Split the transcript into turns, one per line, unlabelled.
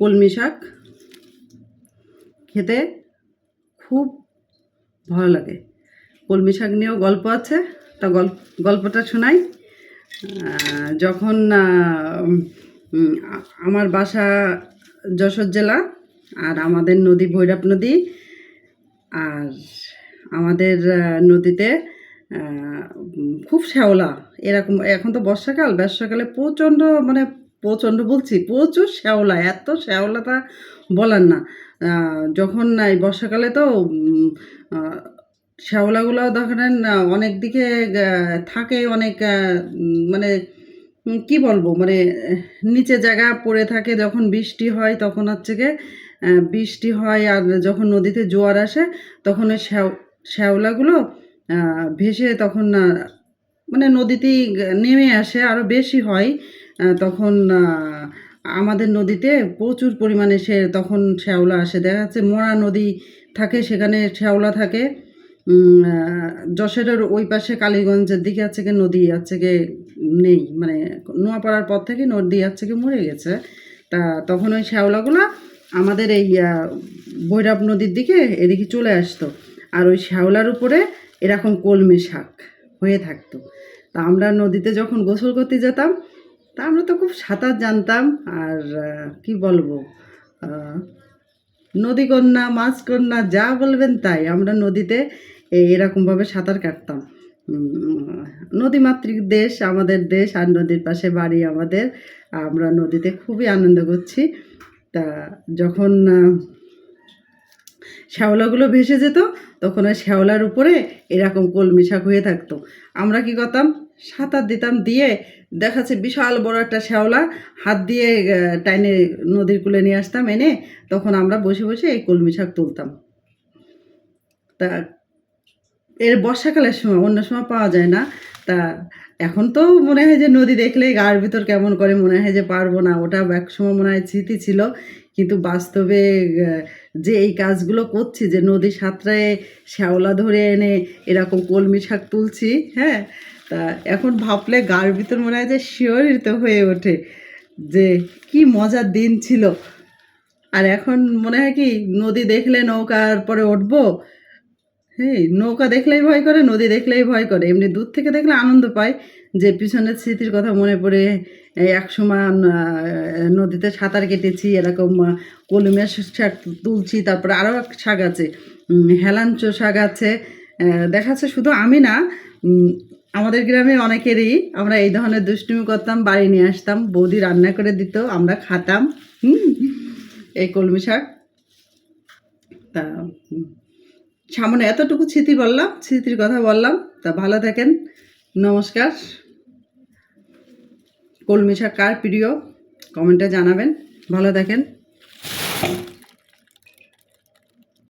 কলমি শাক খেতে খুব ভালো লাগে। কলমি শাক নিয়েও গল্প আছে। তা গল্প গল্পটা শোনাই। যখন আমার বাসা যশোর জেলা আর আমাদের নদী ভৈরব নদী আর আমাদের নদীতে খুব শ্যাওলা। এরকম, এখন তো বর্ষাকাল। বর্ষাকালে প্রচণ্ড মানে প্রচণ্ড বলছি, প্রচুর শ্যাওলা, এত শ্যাওলাটা বলার না। যখন এই বর্ষাকালে তো শ্যাওলাগুলো দেখেন অনেক দিকে থাকে অনেক মানে কি বলব মানে নিচে জায়গা পড়ে থাকে, যখন বৃষ্টি হয় তখন হচ্ছে গিয়ে বৃষ্টি হয় আর যখন নদীতে জোয়ার আসে তখন ওই শ্যাও, শ্যাওলাগুলো ভেসে তখন মানে নদীতেই নেমে আসে আরও বেশি হয়। তখন আমাদের নদীতে প্রচুর পরিমাণে সে, তখন শ্যাওলা আসে। দেখা যাচ্ছে মরা নদী থাকে, সেখানে শ্যাওলা থাকে। যশোরের ওই পাশে কালীগঞ্জের দিকে আছে কি নদী, আছে গিয়ে নেই। মানে নোয়াপাড়ার পর থেকে নদী আছে কি মরে গেছে। তা তখন ওই শ্যাওলাগুলো আমাদের এই ভৈরব নদীর দিকে এদিকে চলে আসতো। আর ওই শ্যাওলার উপরে এরকম কলমি শাক হয়ে থাকতো। তা আমরা নদীতে যখন গোসল করতে যেতাম তা আমরা তো খুব সাঁতার জানতাম আর কি বলব? আহ, নদী কন্যা মাছ কন্যা যা বলবেন তাই। আমরা নদীতে এরকমভাবে সাঁতার কাটতাম। নদীমাতৃক দেশ আমাদের দেশ আর নদীর পাশে বাড়ি আমাদের। আমরা নদীতে খুবই আনন্দ করছি। তা যখন শ্যাওলাগুলো ভেসে যেত তখন ওই শ্যাওলার উপরে এরকম কলমি শাক হয়ে থাকতো। আমরা কি করতাম? সাঁতার দিতাম দিয়ে দেখাচ্ছে বিশাল বড় একটা শ্যাওলা, হাত দিয়ে টাইনে নদীর কুলে নিয়ে আসতাম, এনে তখন আমরা বসে বসে এই কলমি শাক তুলতাম। তা এর বর্ষাকালের সময় অন্য সময় পাওয়া যায় না। তা এখন তো মনে হয় যে নদী দেখলেই গায়ের ভিতর কেমন করে মনে হয় যে পারব না, ওটা এক সময় মনে হয় স্মৃতি ছিল। কিন্তু বাস্তবে যে এই কাজগুলো করছি, যে নদী সাঁতরায় শ্যাওলা ধরে এনে এরকম কলমি শাক তুলছি হ্যাঁ তা এখন ভাবলে গায়ের ভিতর মনে হয় যে শিহরিত হয়ে ওঠে, যে কি মজার দিন ছিল। আর এখন মনে হয় কি, নদী দেখলে নৌকার পরে উঠবো হ্যাঁ নৌকা দেখলেই ভয় করে নদী দেখলেই ভয় করে। এমনি দূর থেকে দেখলে আনন্দ পায় যে পিছনের স্মৃতির কথা মনে পড়ে। এক সময় নদীতে সাঁতার কেটেছি এরকম কলমের শাক তুলছি তারপরে আরও এক শাক আছে হেলাঞ্চো শাক আছে। আহ, দেখা যাচ্ছে শুধু আমি না আমাদের গ্রামে অনেকেরই আমরা এই ধরনের দুষ্টুমি করতাম বাড়ি নিয়ে আসতাম বৌদি রান্না করে দিত আমরা খাতাম এই কলমি শাক। তা সামনে এতটুকু স্মৃতি বললাম, স্মৃতির কথা বললাম। তা ভালো থাকেন। নমস্কার। কলমি শাক কার প্রিয়? কমেন্টে জানাবেন। ভালো থাকেন।